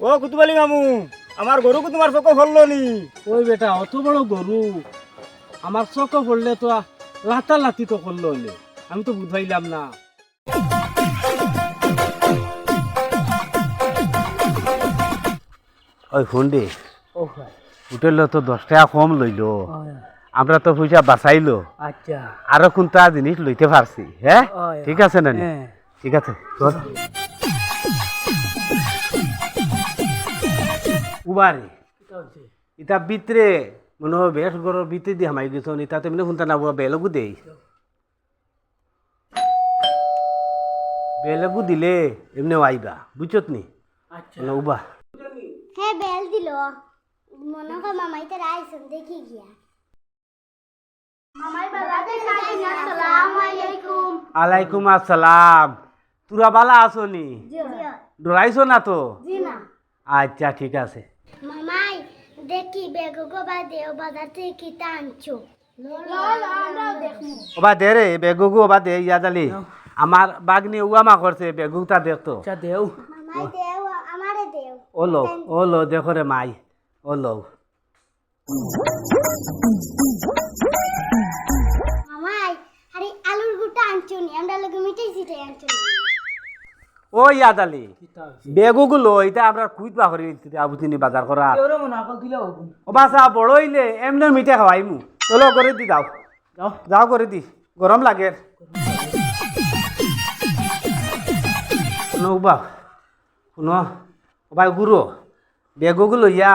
ও কুতুবালি মামু আমার গরুকে তোমার চোখ ফললো নি ওই বেটা অত বড় গরু আমার চোখে পড়লে তো লাতা লাতি তো করল হলে। আমি তো বুঝাইলাম না। ওই ফোনডে ও ভাই হোটেল তো দশ টাকা কম লইলো। আমরা তো পয়সা বাঁচাইলো। আচ্ছা। আরও কোনটা জিনিস লইতে পারছি হ্যাঁ? ঠিক আছে না হ্যাঁ। ঠিক আছে চল। উবারে ইতা ভিতরে মনে হয় বেশ গরর ভিতরে দিয়ে হামাই গেছ ইতা তো মানে শুনতা না বেলগু দেই। বেলগু দিলে এমনি আইবা বুঝছত নি? আচ্ছা। মানে উবা। হ্যাঁ বেল দিল। মনে কর মামাই তো আইসন দেখি গিয়া। আলাইকুম আলাইকুম আসসালাম। তুরা বালা আছো নি? ডরাইছো না তো? আচ্ছা ঠিক আছে। মামাই দেখি বেগো গো বা দেও বাজার থেকে কি টানছো ওবা দে রে বেগুগু ওবা দে ইয়া জালি। আমার বাগনি উয়ামা করছে বেগুটা দেখতো আচ্ছা দেও। মামাই দেও আমারে দেও। ও লো ও লো দেখো রে মাই ও লো। মামাই আরে আলুর গুটা আনছো নি? আমরা সিটাই আনছো নি? ও ইয়া জালি বেগুগুলো এটা আমরা কুইত বাহরি আবুতিনি বাজার করা ও বাসা বড় হইলে এমনি মিঠে খাওয়াইমু চলো করে দি দাও যাও। যাও করে দি। গরম লাগে। শুনো উবা। শুনো ওবাই গুরু বেগুগুলো ইয়া।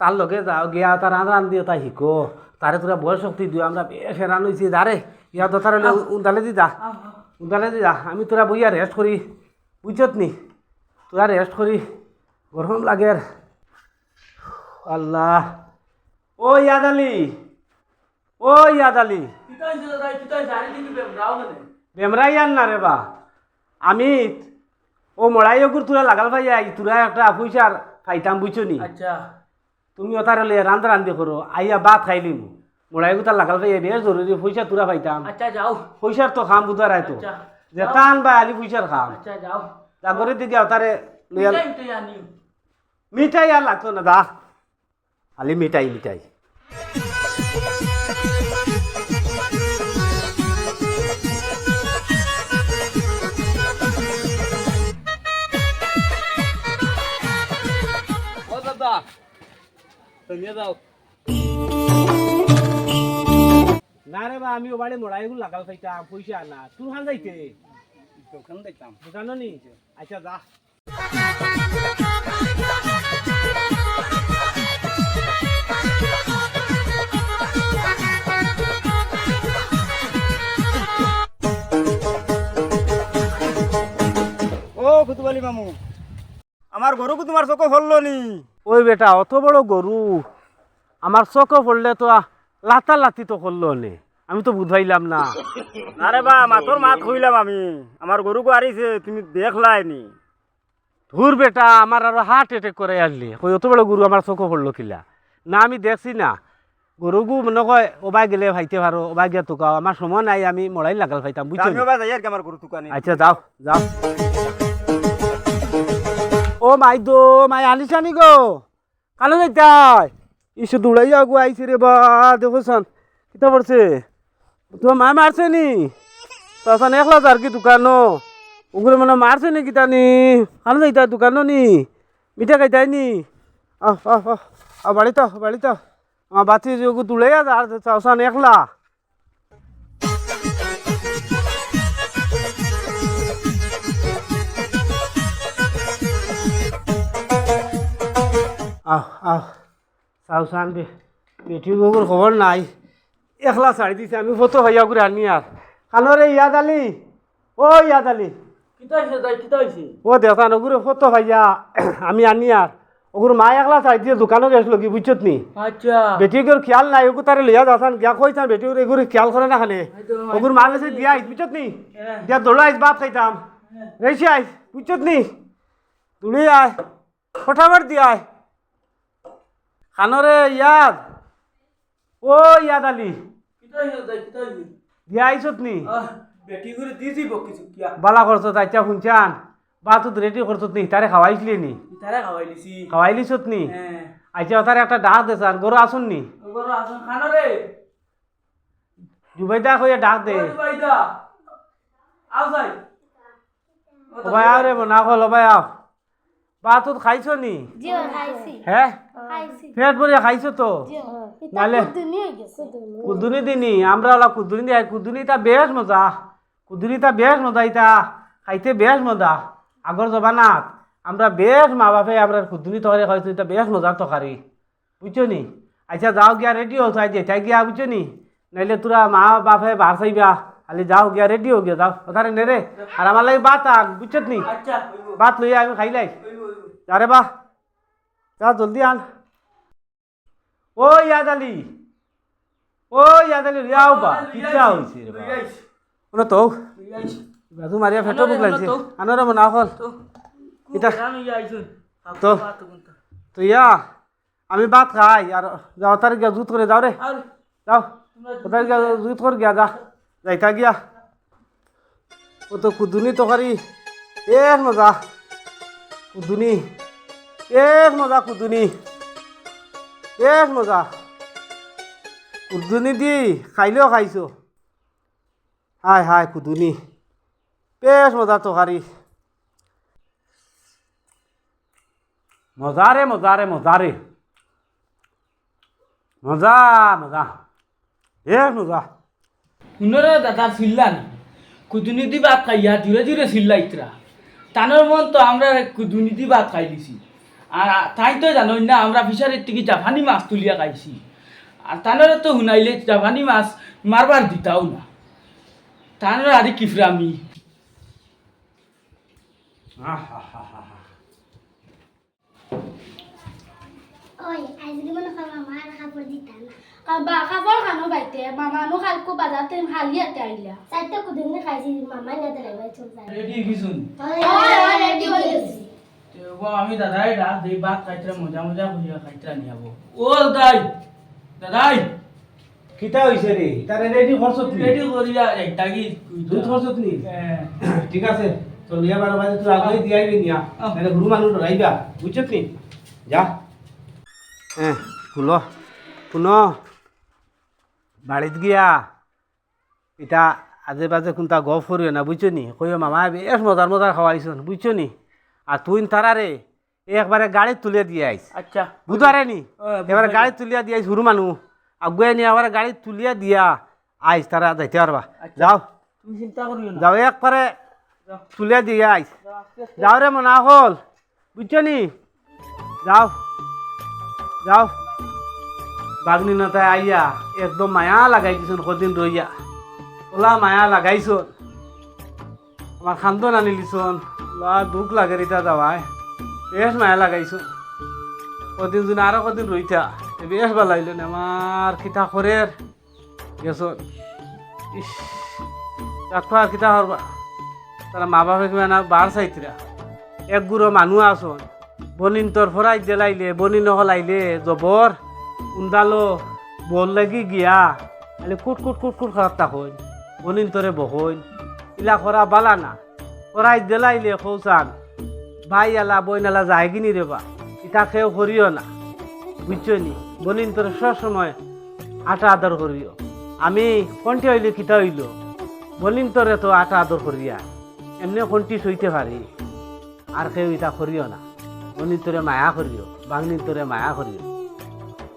তার লগে যাও গিয়া তার রান দিয়ে তা শিকো। তারে তোরা বয়স শক্তি দিও আমরা বেশ হেরান হয়েছি দারে ইয়া তো তার উন্দালে দি যা। উন্দালে দি যা আমি তোরা বইয়া রেস্ট করি বুঝছত নি? তোরা রেস্ট করি গরম লাগে আল্লাহ। ও ইয়াদ আলী ও ইয়াদ আলী বেমরাই আন না রে বা। আমি ও মড়াই অগুর তোরা লাগাল ভাই আই তোরা একটা পয়সার খাইতাম বুঝছ নি? আচ্ছা। তুমি ওতার হলে রান্ধা রান্ধি করো আইয়া ভাত খাইলিম মড়াই গুতার লাগাল ভাই বেশ জরুরি পয়সা তোরা পাইতাম। আচ্ছা যাও। পয়সার তো খাম বুধার আইতো আচ্ছা। যেতান বা আলি পয়সার খাম। আচ্ছা যাও। জাগরে দিকে আনি মিঠাই আর লাগতো না দা খালি মিঠাই মিঠাই। ও দাদা। তুমি যাও। না রে বা আমি ওবারে মড়াই গুলো লাগাল খাইতাম পয়সা না। তুই হান যাইতে? দোকান দেখতাম দোকানো নি আচ্ছা যা। ও কুতুবালি মামু আমার গরুকে তোমার চোখ ফললো নি। ওই বেটা অত বড় গরু। আমার চোখে পড়লে তো লাতা লাতি তো করল নে। আমি তো বুঝাইলাম না। আরে বা মাতর মাত হইলাম আমি। আমার গরুকে আরিছে তুমি দেখলাই নি ধুর বেটা আমার আরও হার্ট অ্যাটাক করে আসলি। ওই অত বড় গরু আমার চোখে পড়ল কিলা? না আমি দেখছি না। গরুগু মনে কয় ওবাই গেলে ভাইতে পারো ওবাই গিয়ে তোকাও। আমার সময় নাই আমি মড়াই লাগাল ভাইতাম বুঝছ গরু আচ্ছা যাও যাও। ও মাই দো মাই আনিস আনি গো। কালো যাইতাই। ইসে দৌড়াই আগু আইছে রে বা দেখোসান কিতা পড়ছে? তোমার মা মারছে নি? তাসান একলা যার কি দোকানো? ওগুলো মানে মারছে নি কিতা নি? কালো যাইতা দোকানো নি? মিঠা খাইতাই নি? আহ আহ আহ বাড়িতে বাড়িতে। আমার বাতি যোগু তুলে আর চাওসান একলা। আহ আহ চাও চান বে বেটি বউর খবর নাই। একলা ছাড়ি দিছে আমি ফটো ভাইয়া করে আনি আর। কানরে ইয়াদ আলি ও ইয়াদ আলি। ও দেখান ওগুলো ফটো ভাইয়া আমি আনি আর ওগুর মা একলা ছাড়ি দিয়ে দোকানে গেছিল কি বুঝছত নি? আচ্ছা। বেটিগুর খেয়াল নাই ওগু তারে লইয়া যাচ্ছান গিয়া কইতাম বেটিগুর এগুলো খেয়াল করে না খানে? ওগুর মা গেছে দিয়া আইস বুঝছত নি? দিয়া দৌড়া আইস ভাত খাইতাম রেসি আইস বুঝছত নি? তুলি আয় ফটাফট দিয়া আয় খানরে ইয়াদ ও ইয়াদ আলি। দিয়া আইসত নি? বেটি করে দিছি বকিছু কিয়া। বালা করছ তাইটা শুনছান? বাতুত রেডি করছত নি? তারে খাওয়াইছিলি নি? তারা খাওয়াই দিছি খাওয়াইলিছত নি আচ্ছা তারে একটা ডাক দে স্যার গরু আসুন নি? ওগর আসন খানো রে জুবাইদা কইয়া ডাক দে। ওই আও যাই। ও ভাই আও রে না হল ভাই আও। বাতুত খাইছ নি? জিও খাইছি। হ্যাঁ পেট ভরে খাইছো তো? জিও। নালে কুদুনি দিনি আমরা ওলা কুদুনি দিয়ে কুদুনিটা বেশ মজা। কুদুনিটা বেশ মজা ইটা খাইতে বেশ মজা। আগর জবানাত আমরা বেশ মা বাপে আমরা কুদুনি তরকারি খাইছো এটা বেশ মজার তরকারি বুঝছ নি? আচ্ছা যাও গিয়া রেডি হো তাই যেটাই গিয়া বুঝছ নি? নাইলে তোরা মা বাপে বার চাইবা। খালি যাও গিয়া রেডি হো গিয়া। যাও। ওখানে নে রে আর আমার লাগে বাত আগ। বুঝছ নি? আচ্ছা বাত লইয়া আমি খাইলাই আরে বাহ। যা জলদি আন। ও ইয়াদ আলী। ও ইয়াদ আলী লিয়াও বা কিটা হইছে রে বা ওনা তো। বাজু মারিয়া ফেটো বুক লাগছে আনরে মনা হল এটা তো। তো? ইয়া আমি ভাত খাই আর যাও তার গিয়া জুত করে যাও রে। যাও। ওটার গিয়া জুত করে গিয়া যা। যাইতা গিয়া। ও তো কুদুনি তরকারি। এ মজা। কুদুনি। এক মজা কুদুনি। এক মজা। কুদুনি দি খাইলেও খাইছো। হাই হাই, কুদুনি। বেশ মজা তরকারি মজা রে মজা রে মজা মজা এক মজা। শুনরে দাদা চিল্লানি কুদুনিতি ভাত খাইয়া ধীরে ধীরে চিল্লা ইতরা তানোর মন তো আমরা কুদুনিতি ভাত খাই দিছি। আর তাই তো জানো না আমরা ফিশারির থেকে জাপানি মাছ তুলিয়া খাইছি। আর তানোরে তো শুনাইলে জাপানি মাছ মারবার দিতাও না। তানোর আরে কিফরামি ওই আজকে মনে খাওয়া মার কাপড় দিতা না। বা খাবার খানো বাইতে মামানো খালকো বাজাতে হালিয়াতে আইলা চারটা কুদিন খাইছি মামা না দিলে ভাই চল যায় রেডি রেডি গেছি। আমি দাদাই ডাক দেই ভাত খাইতে মজা মজা করিয়া খাইতে নিয়াবো ও দাদাই দাদাই। কিতা হইছে রে তারে রেডি করছ তুই রেডি করিয়া একটা কি দুধ করছ তুই হ্যাঁ ঠিক আছে চল ইয়া বারো বাজে তুই আগে দিয়ে আইবি নিয়া। নাহলে গুরু মানুষ রাইবা বুঝছত নি? যা। হ্যাঁ শুনো শুনো। বাড়িত গিয়া এটা আজে বাজে কোনটা গপ করিও না বুঝছ নি? কইও মামা বেশ মজার মজার খাওয়াইছন বুঝছ নি? আর তুই তারারে একবারে গাড়ি তুলে দিয়ে আইস আচ্ছা। বুধবারে নি? এবারে গাড়ি তুলিয়া দিয়ে আইস হুরু মানুষ আগুয়ে নিয়ে আবার গাড়ি তুলিয়া দিয়া আইস তারা যাইতে পারবা যাও। তুমি চিন্তা করিও না। যাও একবারে তুলে দিয়ে আইস যাও রে মনা হল। বুঝছ নি? যাও। যাও। বাগনি নতায় আইয়া একদম মায়া লাগাই দিছুন, কদিন রইয়া ওলা মায়া লাগাইছুন। আমার খান্দন আনি লিছুন। লা দুঃখ লাগে রিতা যাওয়ায় বেশ মায়া লাগাইছুন। কদিন জুনে আরও কদিন রইতা বেশ লাগল আমার খিতা খরের গেছুন। ইস রাখো আর কিতা হরবা তারা মা বাপে কিবা না বার চাইতিরা এক গুড়ো মানুহ আসন বনিন তোর ফরাই জেলাইলে বনি নহলাইলে জবর উন্দালো, বল লাগি গিয়া আলে কুট কুট কুট কুট খারাপ তাকইন বনিন তোরে বহইন ইলা করা বালা না ফরাই জেলাইলে খৌসান ভাই আলা, বইন আলা যায় কিনি রেবা ইটা খেয়েও করিও না। বুঝছ নি, বনিন তোর সব সময় আটা আদর করিও আমি কণ্ঠে হইলে কিতা হইল? বলিন তোরে তো আটা আদর করিয়া এমনি কণ্ঠি সইতে পারি আর কেউ ইটা করিও না। বলিন তোরে মায়া করিও বাংলিন তোরে মায়া করিও